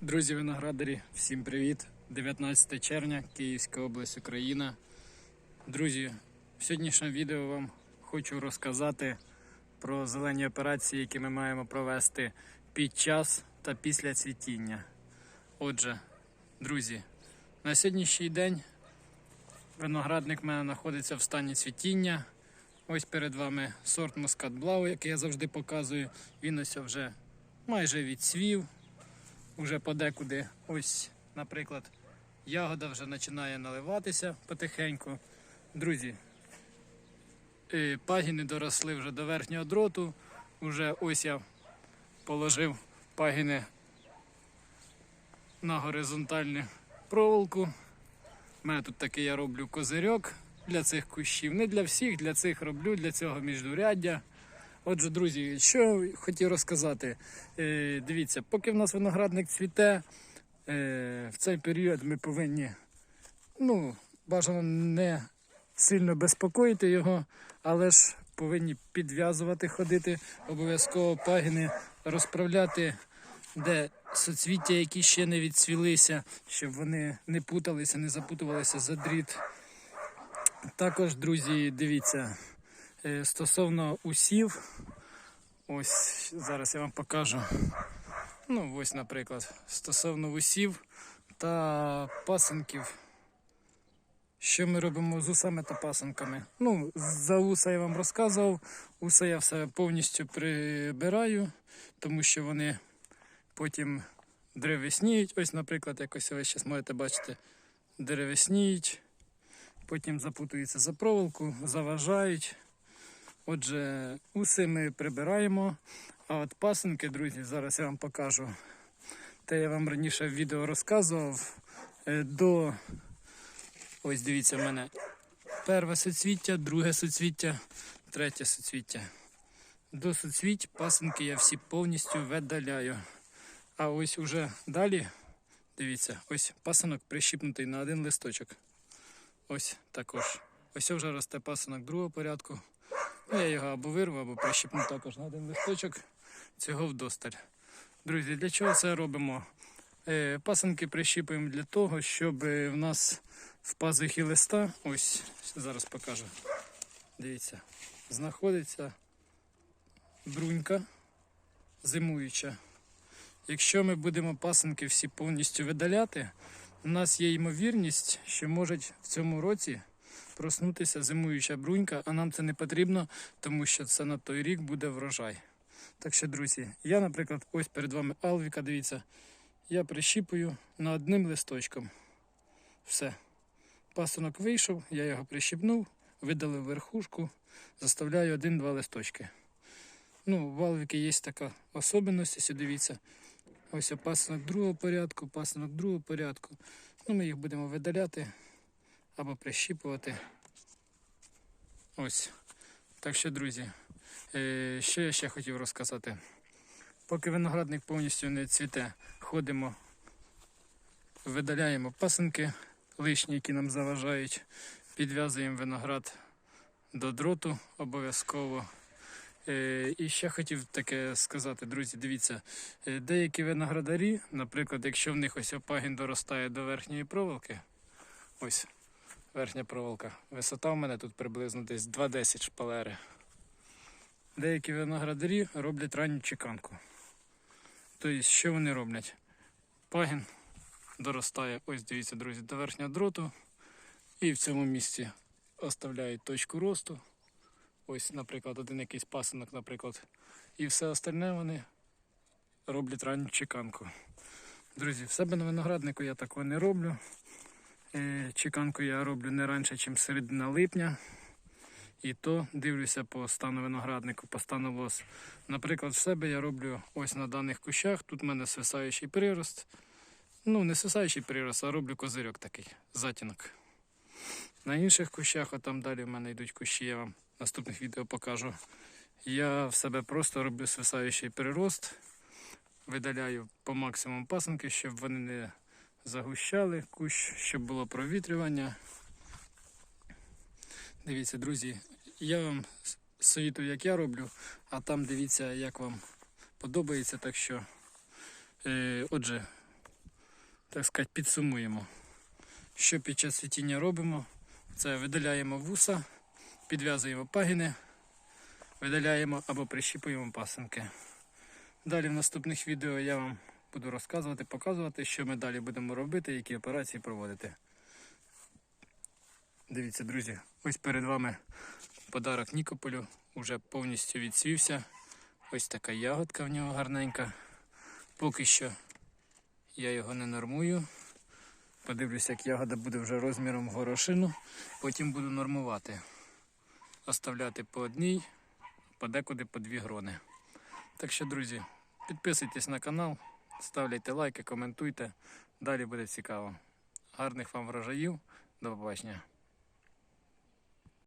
Друзі виноградарі, всім привіт! 19 червня, Київська область, Україна. Друзі, в сьогоднішньому відео вам хочу розказати про зелені операції, які ми маємо провести під час та після цвітіння. Отже, друзі, на сьогоднішній день виноградник в мене знаходиться в стані цвітіння. Ось перед вами сорт Мускат Блау, який я завжди показую. Він ось вже майже відцвів уже подекуди. Ось, наприклад, ягода вже починає наливатися потихеньку. Друзі, е, пагіни доросли вже до верхнього дроту. Уже ось я положив пагіни на горизонтальну проволоку. У мене тут такий я роблю козирьок для цих кущів. Не для всіх, для цих роблю, для цього міждуряддя. Отже, друзі, що хотів розказати. Е, дивіться, поки в нас виноградник цвіте, е, в цей період ми повинні ну, бажано не сильно безпокоїти його, але ж повинні підв'язувати, ходити, обов'язково пагіни розправляти, де соцвіття, які ще не відцвілися, щоб вони не путалися, не запутувалися за дріт. Також, друзі, дивіться, стосовно усів, ось зараз я вам покажу. Ну, ось, наприклад, стосовно усів та пасенків. Що ми робимо з усами та пасенками? Ну, за уса я вам розказував. Уса я все повністю прибираю, тому що вони потім древесніють. Ось, наприклад, якось ви зараз можете бачити, деревесніють, потім запутуються за проволоку, заважають. Отже, уси ми прибираємо. А от пасенки, друзі, зараз я вам покажу. Те я вам раніше в відео розказував. Е, До ось дивіться в мене перше соцвіття, друге соцвіття, третє соцвіття. До соцвіть пасенки я всі повністю видаляю. А ось уже далі, дивіться, ось пасинок прищіпнутий на один листочок. Ось також. Ось вже росте пасинок другого порядку. Я його або вирву, або прищіпну також на один листочок. Цього вдосталь. Друзі, для чого це робимо? Е, Пасанки прищіпуємо для того, щоб е, в нас в пазухі листа, ось зараз покажу. Дивіться, знаходиться брунька зимуюча. Якщо ми будемо пасанки всі повністю видаляти, у нас є ймовірність, що можуть в цьому році проснутися зимуюча брунька, а нам це не потрібно, тому що це на той рік буде врожай. Так що, друзі, я, наприклад, ось перед вами Алвіка, дивіться, я прищіпую на одним листочком. Все. Пасунок вийшов, я його прищіпнув, видалив верхушку, заставляю один-два листочки. Ну, в Алвіки є така особливість, дивіться. Ось пасунок другого порядку, пасунок другого порядку. Ну, ми їх будемо видаляти або прищіпувати. Ось. Так що, друзі, е, що я ще хотів розказати. Поки виноградник повністю не цвіте, ходимо, видаляємо пасинки лишні, які нам заважають, підв'язуємо виноград до дроту обов'язково. Е, І ще хотів таке сказати, друзі, дивіться, е, деякі виноградарі, наприклад, якщо в них ось опагін доростає до верхньої проволоки, ось верхня проволока. Висота в мене тут приблизно десь 2,10 шпалери. Деякі виноградарі роблять ранню чеканку. Тобто, що вони роблять? Пагін доростає, ось дивіться, друзі, до верхнього дроту. І в цьому місці оставляють точку росту. Ось, наприклад, один якийсь пасинок, наприклад. І все остальне вони роблять ранню чеканку. Друзі, в себе на винограднику я такого не роблю. Е, Чеканку я роблю не раніше, ніж середина липня. І то дивлюся по стану винограднику, по стану лос. Наприклад, в себе я роблю ось на даних кущах. Тут в мене свисаючий прирост. Ну, не свисаючий прирост, а роблю козирьок такий, затінок. На інших кущах, а там далі в мене йдуть кущі, я вам в наступних відео покажу. Я в себе просто роблю свисаючий прирост, видаляю по максимуму пасанки, щоб вони не загущали кущ, щоб було провітрювання. Дивіться, друзі, я вам совітую, як я роблю, а там дивіться, як вам подобається. Так що, е, отже, так сказати, підсумуємо. Що під час цвітіння робимо? Це видаляємо вуса, підв'язуємо пагіни, видаляємо або прищіпуємо пасинки. Далі в наступних відео я вам буду розказувати, показувати, що ми далі будемо робити, які операції проводити. Дивіться, друзі, ось перед вами подарок Нікополю, уже повністю відсвівся. Ось така ягодка в нього гарненька. Поки що я його не нормую. Подивлюся, як ягода буде вже розміром горошину. Потім буду нормувати. Оставляти по одній, подекуди по дві грони. Так що, друзі, підписуйтесь на канал, ставляйте лайки, коментуйте. Далі буде цікаво. Гарних вам врожаїв. До побачення.